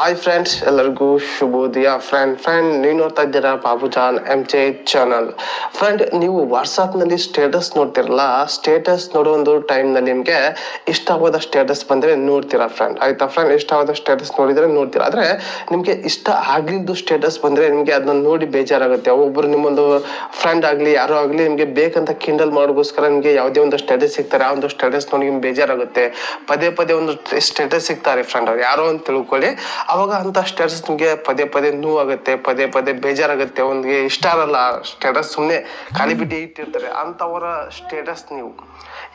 Hi friends ಎಲ್ಲರಿಗೂ ಶುಭೋದಯ friend friend ನೀವು ನೋಡ್ತಾ ಇದ್ದೀರಾ Babu John M J channel friend ನೀವು ವಾಟ್ಸಾಪ್ನಲ್ಲಿ ಸ್ಟೇಟಸ್ ನೋಡ್ತಿರಲ್ಲ ಸ್ಟೇಟಸ್ ನೋಡೋ ಒಂದು ಟೈಮ್ನಲ್ಲಿ ನಿಮಗೆ ಇಷ್ಟವಾದ ಸ್ಟೇಟಸ್ ಬಂದರೆ ನೋಡ್ತೀರಾ ಫ್ರೆಂಡ್ ಆಯಿತಾ ಫ್ರೆಂಡ್ ಇಷ್ಟವಾದ ಸ್ಟೇಟಸ್ ನೋಡಿದರೆ ನೋಡ್ತೀರಾ. ಆದರೆ ನಿಮಗೆ ಇಷ್ಟ ಆಗಿದ್ದು ಸ್ಟೇಟಸ್ ಬಂದರೆ ನಿಮಗೆ ಅದನ್ನ ನೋಡಿ ಬೇಜಾರಾಗುತ್ತೆ. ಒಬ್ಬರು ನಿಮ್ಮೊಂದು ಫ್ರೆಂಡ್ ಆಗಲಿ, ಯಾರೋ ಆಗಲಿ ನಿಮಗೆ ಬೇಕಂತ ಕಿಂಡಲ್ ಮಾಡೋಗೋಸ್ಕರ ನಿಮಗೆ ಯಾವುದೇ ಒಂದು ಸ್ಟೇಟಸ್ ಸಿಗ್ತಾರೆ, ಆ ಒಂದು ಸ್ಟೇಟಸ್ ನೋಡಿ ನಿಮ್ಗೆ ಬೇಜಾರಾಗುತ್ತೆ. ಪದೇ ಪದೇ ಒಂದು ಸ್ಟೇಟಸ್ ಸಿಗ್ತಾರೆ ಫ್ರೆಂಡ್ ಅವ್ರು. ಯಾರೋ ಅಂತ ತಿಳ್ಕೊಳ್ಳಿ. ಅವಾಗ ಅಂತ ಸ್ಟೇಟಸ್ ನಿಮಗೆ ಪದೇ ಪದೇ ನೋವಾಗುತ್ತೆ, ಪದೇ ಪದೇ ಬೇಜಾರಾಗುತ್ತೆ ಅವ್ನಿಗೆ ಇಷ್ಟ ಆಗಲ್ಲ ಸ್ಟೇಟಸ್ ಸುಮ್ಮನೆ ಖಾಲಿ ಬಿಟ್ಟು ಇಟ್ಟಿರ್ತಾರೆ. ಅಂಥವರ ಸ್ಟೇಟಸ್ ನೀವು.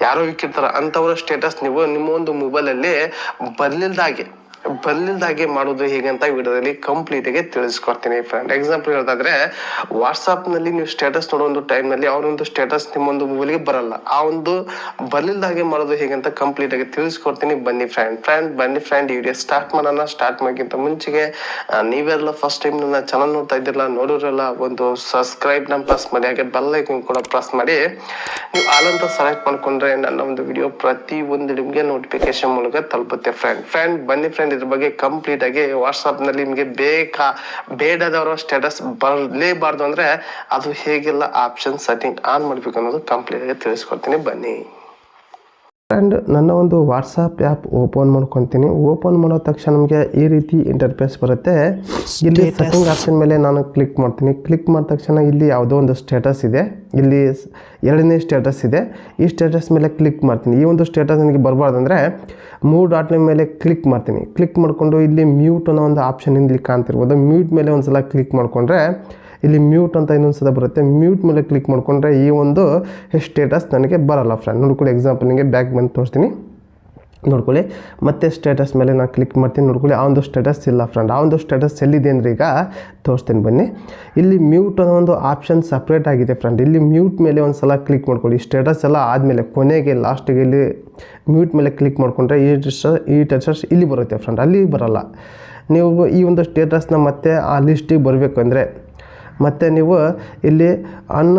ಯಾರೋ ಇಕ್ಕಿರ್ತಾರ ಅಂಥವರ ಸ್ಟೇಟಸ್ ನೀವು ನಿಮ್ಮ ಒಂದು ಮೊಬೈಲಲ್ಲಿ ಬರ್ಲಿಲ್ದಾಗೆ. ಬರ್ಲಿಲ್ದಾಗೆ ಮಾಡೋದು ಹೇಗೆ ಅಂತ ವಿಡಿಯೋದಲ್ಲಿ ಕಂಪ್ಲೀಟಾಗಿ ತಿಳಿಸ್ಕೊಡ್ತೀನಿ ಫ್ರೆಂಡ್ ಎಕ್ಸಾಂಪಲ್ ಹೇಳೋದಾದ್ರೆ ವಾಟ್ಸಪ್ನಲ್ಲಿ ನೀವು ಸ್ಟೇಟಸ್ ನೋಡೋ ಒಂದು ಟೈಮ್ನಲ್ಲಿ ಅವನೊಂದು ಸ್ಟೇಟಸ್ ನಿಮ್ಮೊಂದು ಮೊಬೈಲ್ಗೆ ಬರಲ್ಲ. ಆ ಒಂದು ಬರ್ಲಿಲ್ದಾಗೆ ಮಾಡೋದು ಹೇಗೆ ಅಂತ ಕಂಪ್ಲೀಟಾಗಿ ತಿಳಿಸ್ಕೊಡ್ತೀನಿ. ಬನ್ನಿ ಫ್ರೆಂಡ್ ಫ್ರೆಂಡ್ ಬನ್ನಿ ಫ್ರೆಂಡ್ ಈ ವಿಡಿಯೋ ಸ್ಟಾರ್ಟ್ ಮಾಡೋಣ. ಸ್ಟಾರ್ಟ್ ಮಾಡೋಕ್ಕಿಂತ ಮುಂಚೆಗೆ ನೀವೆಲ್ಲ ಫಸ್ಟ್ ಟೈಮ್ ನನ್ನ ಚಾನಲ್ ನೋಡ್ತಾ ಇದ್ದಿಲ್ಲ ನೋಡಿರಲ್ಲ ಒಂದು ಸಬ್ಸ್ಕ್ರೈಬ್ ನಮ್ಮ ಪ್ರೆಸ್ ಮಾಡಿ, ಹಾಗೆ ಬೆಲ್ ಐಕನ್ ಕೂಡ ಪ್ರೆಸ್ ಮಾಡಿ. ನೀವು ಆಲ್ ಅಂತ ಸೆಲೆಕ್ಟ್ ಮಾಡ್ಕೊಂಡ್ರೆ ನನ್ನ ಒಂದು ವಿಡಿಯೋ ಪ್ರತಿ ಒಂದು ನಿಮಗೆ ನೋಟಿಫಿಕೇಶನ್ ಮೂಲಕ ತಲುಪುತ್ತೆ ಫ್ರೆಂಡ್ ಫ್ರೆಂಡ್ ಬನ್ನಿ ಫ್ರೆಂಡ್ ಇದ್ರ ಬಗ್ಗೆ ಕಂಪ್ಲೀಟ್ ಆಗಿ ವಾಟ್ಸಪ್ನಲ್ಲಿ ನಿಮಗೆ ಬೇಕಾ, ಬೇಡದವರ ಸ್ಟೇಟಸ್ ಬರಲೇಬಾರ್ದು ಅಂದ್ರೆ ಅದು ಹೇಗೆಲ್ಲ ಆಪ್ಷನ್ ಸೆಟ್ಟಿಂಗ್ ಆನ್ ಮಾಡ್ಬೇಕು ಅನ್ನೋದು ಕಂಪ್ಲೀಟ್ ಆಗಿ ತಿಳಿಸ್ಕೊಡ್ತೀನಿ. ಬನ್ನಿ. ಆ್ಯಂಡ್ ನನ್ನ ಒಂದು ವಾಟ್ಸಪ್ ಆ್ಯಪ್ ಓಪನ್ ಮಾಡ್ಕೊತೀನಿ. ಓಪನ್ ಮಾಡೋ ತಕ್ಷಣ ನಮಗೆ ಈ ರೀತಿ ಇಂಟರ್ಫೇಸ್ ಬರುತ್ತೆ. ಇಲ್ಲಿ ಸೆಟ್ಟಿಂಗ್ ಆಪ್ಷನ್ ಮೇಲೆ ನಾನು ಕ್ಲಿಕ್ ಮಾಡ್ತೀನಿ. ಕ್ಲಿಕ್ ಮಾಡಿದ ತಕ್ಷಣ ಇಲ್ಲಿ ಯಾವುದೋ ಒಂದು ಸ್ಟೇಟಸ್ ಇದೆ. ಇಲ್ಲಿ ಎರಡನೇ ಸ್ಟೇಟಸ್ ಇದೆ. ಈ ಸ್ಟೇಟಸ್ ಮೇಲೆ ಕ್ಲಿಕ್ ಮಾಡ್ತೀನಿ. ಈ ಒಂದು ಸ್ಟೇಟಸ್ ನನಗೆ ಬರಬಾರ್ದು ಅಂದರೆ ಮೂರು ಡಾಟ್ನ ಮೇಲೆ ಕ್ಲಿಕ್ ಮಾಡ್ತೀನಿ. ಕ್ಲಿಕ್ ಮಾಡಿಕೊಂಡು ಇಲ್ಲಿ ಮ್ಯೂಟ್ ಅನ್ನೋ ಒಂದು ಆಪ್ಷನ್ ಇಲ್ಲಿ ಕಾಣ್ತಿರ್ಬೋದು ಮ್ಯೂಟ್ ಮೇಲೆ ಒಂದು ಸಲ ಕ್ಲಿಕ್ ಮಾಡಿಕೊಂಡ್ರೆ ಇಲ್ಲಿ ಮ್ಯೂಟ್ ಅಂತ ಇನ್ನೊಂದು ಸಲ ಬರುತ್ತೆ. ಮ್ಯೂಟ್ ಮೇಲೆ ಕ್ಲಿಕ್ ಮಾಡಿಕೊಂಡ್ರೆ ಈ ಒಂದು ಸ್ಟೇಟಸ್ ನನಗೆ ಬರಲ್ಲ ಫ್ರೆಂಡ್ ನೋಡ್ಕೊಳ್ಳಿ ಎಕ್ಸಾಂಪಲ್ ನಿಮಗೆ ಬ್ಯಾಕ್ ಬಂದು ತೋರಿಸ್ತೀನಿ. ನೋಡ್ಕೊಳ್ಳಿ ಮತ್ತೆ ಸ್ಟೇಟಸ್ ಮೇಲೆ ನಾನು ಕ್ಲಿಕ್ ಮಾಡ್ತೀನಿ. ನೋಡ್ಕೊಳ್ಳಿ ಆ ಒಂದು ಸ್ಟೇಟಸ್ ಇಲ್ಲ ಫ್ರೆಂಡ್ ಆ ಒಂದು ಸ್ಟೇಟಸ್ ಎಲ್ಲಿದೆ ಅಂದರೆ ಈಗ ತೋರಿಸ್ತೀನಿ ಬನ್ನಿ. ಇಲ್ಲಿ ಮ್ಯೂಟ್ ಅನ್ನೋ ಒಂದು ಆಪ್ಷನ್ ಸಪ್ರೇಟ್ ಆಗಿದೆ ಫ್ರೆಂಡ್ ಇಲ್ಲಿ ಮ್ಯೂಟ್ ಮೇಲೆ ಒಂದು ಸಲ ಕ್ಲಿಕ್ ಮಾಡ್ಕೊಳ್ಳಿ. ಸ್ಟೇಟಸ್ ಎಲ್ಲ ಆದಮೇಲೆ ಕೊನೆಗೆ ಲಾಸ್ಟಿಗೆ ಇಲ್ಲಿ ಮ್ಯೂಟ್ ಮೇಲೆ ಕ್ಲಿಕ್ ಮಾಡಿಕೊಂಡ್ರೆ ಈ ಈ ಟೆಕ್ಸ್ಚರ್ಸ್ ಇಲ್ಲಿ ಬರುತ್ತೆ ಫ್ರೆಂಡ್ ಅಲ್ಲಿ ಬರಲ್ಲ. ನೀವು ಈ ಒಂದು ಸ್ಟೇಟಸ್ನ ಮತ್ತೆ ಆ ಲಿಸ್ಟಿಗೆ ಬರಬೇಕು ಅಂದರೆ ಮತ್ತು ನೀವು ಇಲ್ಲಿ ಅನ್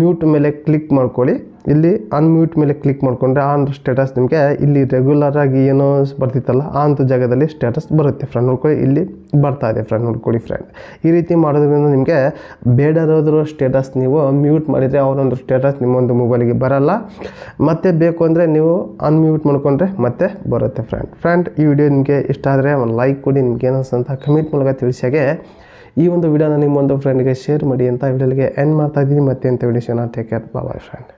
ಮ್ಯೂಟ್ ಮೇಲೆ ಕ್ಲಿಕ್ ಮಾಡ್ಕೊಳ್ಳಿ. ಇಲ್ಲಿ ಅನ್ಮ್ಯೂಟ್ ಮೇಲೆ ಕ್ಲಿಕ್ ಮಾಡಿಕೊಂಡ್ರೆ ಆನ್ ಸ್ಟೇಟಸ್ ನಿಮಗೆ ಇಲ್ಲಿ ರೆಗ್ಯುಲರಾಗಿ ಏನೋ ಬರ್ತಿತ್ತಲ್ಲ, ಆ ಅಂಥ ಜಾಗದಲ್ಲಿ ಸ್ಟೇಟಸ್ ಬರುತ್ತೆ ಫ್ರೆಂಡ್ ನೋಡ್ಕೊಳ್ಳಿ. ಇಲ್ಲಿ ಬರ್ತಾ ಇದೆ ಫ್ರೆಂಡ್ ನೋಡ್ಕೊಳ್ಳಿ ಫ್ರೆಂಡ್ ಈ ರೀತಿ ಮಾಡೋದ್ರಿಂದ ನಿಮಗೆ ಬೇಡರೋದ್ರ ಸ್ಟೇಟಸ್ ನೀವು ಮ್ಯೂಟ್ ಮಾಡಿದರೆ ಅವರೊಂದು ಸ್ಟೇಟಸ್ ನಿಮ್ಮೊಂದು ಮೊಬೈಲಿಗೆ ಬರಲ್ಲ. ಮತ್ತೆ ಬೇಕು ಅಂದರೆ ನೀವು ಅನ್ಮ್ಯೂಟ್ ಮಾಡ್ಕೊಂಡ್ರೆ ಮತ್ತೆ ಬರುತ್ತೆ ಫ್ರೆಂಡ್ ಫ್ರೆಂಡ್ ಈ ವಿಡಿಯೋ ನಿಮಗೆ ಇಷ್ಟ ಆದರೆ ಒಂದು ಲೈಕ್ ಕೊಡಿ, ನಿಮ್ಗೆ ಏನಿಸ್ತಂತ ಕಮೆಂಟ್ ಮೂಲಕ ತಿಳಿಸಾಗೆ ಈ ಒಂದು ವಿಡಿಯೋನ ನಿಮ್ಮೊಂದು ಫ್ರೆಂಡ್ಗೆ ಶೇರ್ ಮಾಡಿ ಅಂತ ವಿಡಿಯೋಗೆ ಎಂಡ್ ಮಾಡ್ತಾ ಇದ್ದೀನಿ. ಮತ್ತೆ ಅಂತ ವಿಡಿಯೋನ ಟೇಕ್ ಕೇರ್ ಬಾಯ್ ಫ್ರೆಂಡ್